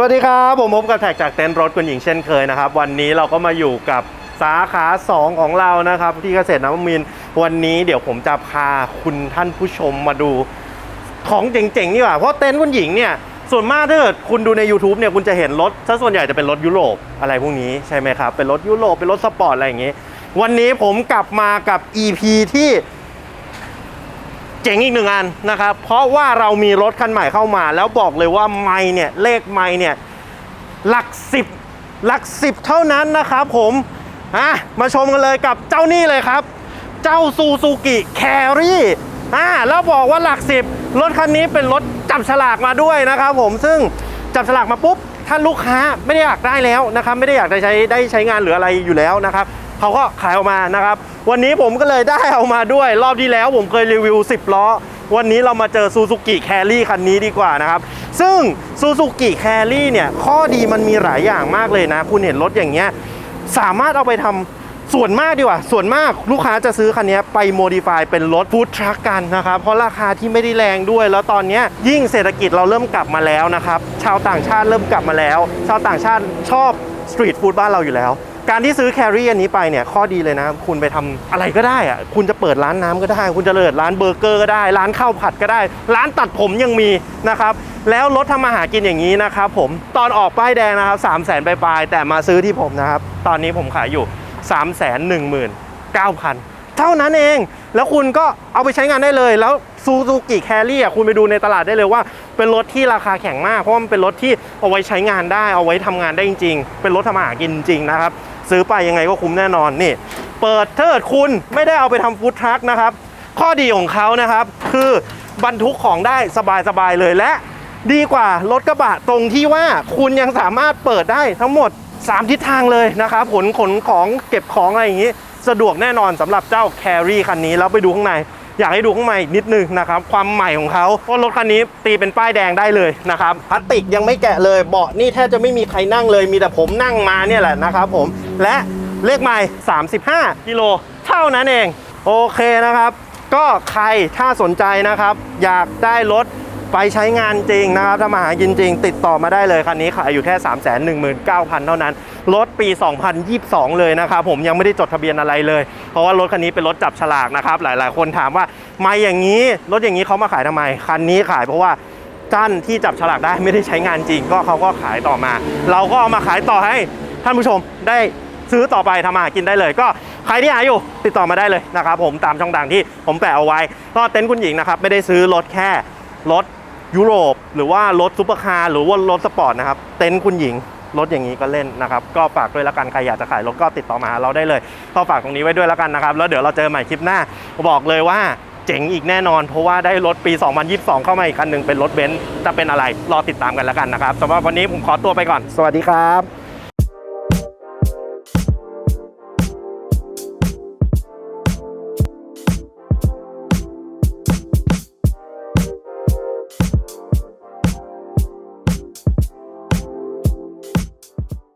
สวัสดีครับ ผมพบกับแท็กจากเต็นท์รถคุณหญิงเช่นเคยนะครับ วันนี้เราก็มาอยู่กับสาขา 2 ของเรานะครับ ที่เกษตรนวมินวันนี้เดี๋ยวผมจะพาคุณท่านผู้ชมมาดูของเจ๋งๆนี่หว่าเพราะเต็นท์คุณหญิงเนี่ยส่วนมากถ้าเกิดคุณดูใน YouTube เนี่ยคุณจะเห็นรถถ้าส่วนใหญ่จะเป็นรถยุโรปอะไรพวกนี้ใช่ไหมครับเป็นรถยุโรปเป็นรถสปอร์ตอะไรอย่างงี้ วันนี้ผมกลับมากับ EP ที่ จ๋งอีกหนึ่งอันนะครับ เพราะว่าเรามีรถคันใหม่เข้ามา แล้วบอกเลยว่าไม่เนี่ยเลขไม่เนี่ยหลักสิบหลักสิบเท่านั้นนะครับผมอะมาชมกันเลยกับเจ้านี่เลยครับ เจ้าซูซูกิแครี่อ่าแล้วบอกว่าหลักสิบรถคันนี้เป็นรถจับฉลากมาด้วยนะครับผมซึ่งจับฉลากมาปุ๊บถ้าลูกค้าไม่ได้อยากได้แล้วนะครับ ไม่ได้อยากได้ใช้ได้ใช้งานหรืออะไรอยู่แล้วนะครับ เขาก็ขายออกมานะครับ วันนี้ผมก็เลยได้เอามาด้วย รอบที่แล้วผมเคยรีวิว 10 ล้อ วันนี้เรามาเจอซูซูกิแครี่คันนี้ดีกว่านะครับ ซึ่งซูซูกิแครี่เนี่ยข้อดีมันมีหลายอย่างมากเลยนะ คุณเห็นรถอย่างเงี้ยสามารถเอาไปทำส่วนมากดีกว่า ส่วนมากลูกค้าจะซื้อคันนี้ไปโมดิฟายเป็นรถฟู้ดทรัคกันนะครับ เพราะราคาที่ไม่ได้แรงด้วย แล้วตอนนี้ยิ่งเศรษฐกิจเราเริ่มกลับมาแล้วนะครับ ชาวต่างชาติเริ่มกลับมาแล้ว ชาวต่างชาติชอบสตรีทฟู้ดบ้านเราอยู่แล้ว การที่ซื้อแครี่อันนี้ไปเนี่ยข้อดีเลยนะ คุณไปทำอะไรก็ได้อะคุณจะเปิดร้านน้ำก็ได้ คุณจะเปิดร้านเบอร์เกอร์ก็ได้ ร้านข้าวผัดก็ได้ ร้านตัดผมยังมีนะครับ แล้วรถทำมาหากินอย่างนี้นะครับผมตอนออกป้ายแดงนะครับ3 0 0แสนปลายแต่มาซื้อที่ผมนะครับ ตอนนี้ผมขายอยู่ 3 1 9 0 0 0 เท่านั้นเอง แล้วคุณก็เอาไปใช้งานได้เลย แล้วซูซูกิแครี่อะคุณไปดูในตลาดได้เลยว่า เป็นรถที่ราคาแข็งมาก เพราะว่ามันเป็นรถที่เอาไว้ใช้งานได้ เอาไว้ทำงานได้จริง ๆ เป็นรถทำมาหากินจริงนะครับ ซื้อไปยังไงก็คุ้มแน่นอนนี่ เปิดเทิดคุณไม่ได้เอาไปทำฟู้ดทรัคนะครับ ข้อดีของเขานะครับ คือบรรทุกของได้สบายๆเลยและ ดีกว่ารถกระบะตรงที่ว่าคุณยังสามารถเปิดได้ทั้งหมด 3 ทิศทางเลยนะครับขนขนของเก็บของอะไรอย่างนี้ สะดวกแน่นอนสำหรับเจ้าแครี่คันนี้แล้วไปดูข้างในอยากให้ดูข้างในนิดนึงนะครับความใหม่ของเขาเพราะรถคันนี้ตีเป็นป้ายแดงได้เลยนะครับพลาสติกยังไม่แกะเลยเบาะนี่แทบจะไม่มีใครนั่งเลยมีแต่ผมนั่งมาเนี่ยแหละนะครับผม และเลขไมล์35 กิโลเท่านั้นเอง โอเคนะครับ ก็ใครถ้าสนใจนะครับ อยากได้รถไปใช้งานจริงนะครับถ้ามาหากินจริง ติดต่อมาได้เลยคันนี้ขายอยู่แค่ 3 1 9 0 0 0 เท่านั้น รถปี 2022 เลยนะครับ ผมยังไม่ได้จดทะเบียนอะไรเลย เพราะว่ารถคันนี้เป็นรถจับฉลากนะครับ หลายๆ คนถามว่ามาอย่างนี้ รถอย่างนี้เขามาขายทำไม คันนี้ขายเพราะว่าท่านที่จับฉลากได้ไม่ได้ใช้งานจริง ก็เขาก็ขายต่อมา เราก็เอามาขายต่อให้ท่านผู้ชมได้ ซื้อต่อไปทำมาหากินได้เลย ก็ใครที่หาอยู่ติดต่อมาได้เลยนะครับผมตามช่องทางที่ผมแปะเอาไว้ ก็เต็นท์คุณหญิงนะครับไม่ได้ซื้อรถแค่รถยุโรป หรือว่ารถซุปเปอร์คาร์หรือว่ารถสปอร์ตนะครับเต็นท์คุณหญิงรถอย่างนี้ก็เล่นนะครับ ก็ฝากด้วยล้วกัน ใครอยากจะขายรถก็ติดต่อมาหาเราได้เลย ก็ฝากตรงนี้ไว้ด้วยล้วกันนะครับ แล้วเดี๋ยวเราเจอใหม่คลิปหน้า บอกเลยว่าเจ๋งอีกแน่นอน เพราะว่าได้รถปี 2022 เข้ามาอีกคันหนึ่งเป็นรถเบนซ์จะเป็นอะไร รอติดตามกันล้วกันนะครับสำหรับวันนี้ผมขอตัวไปก่อน สวัสดีครับ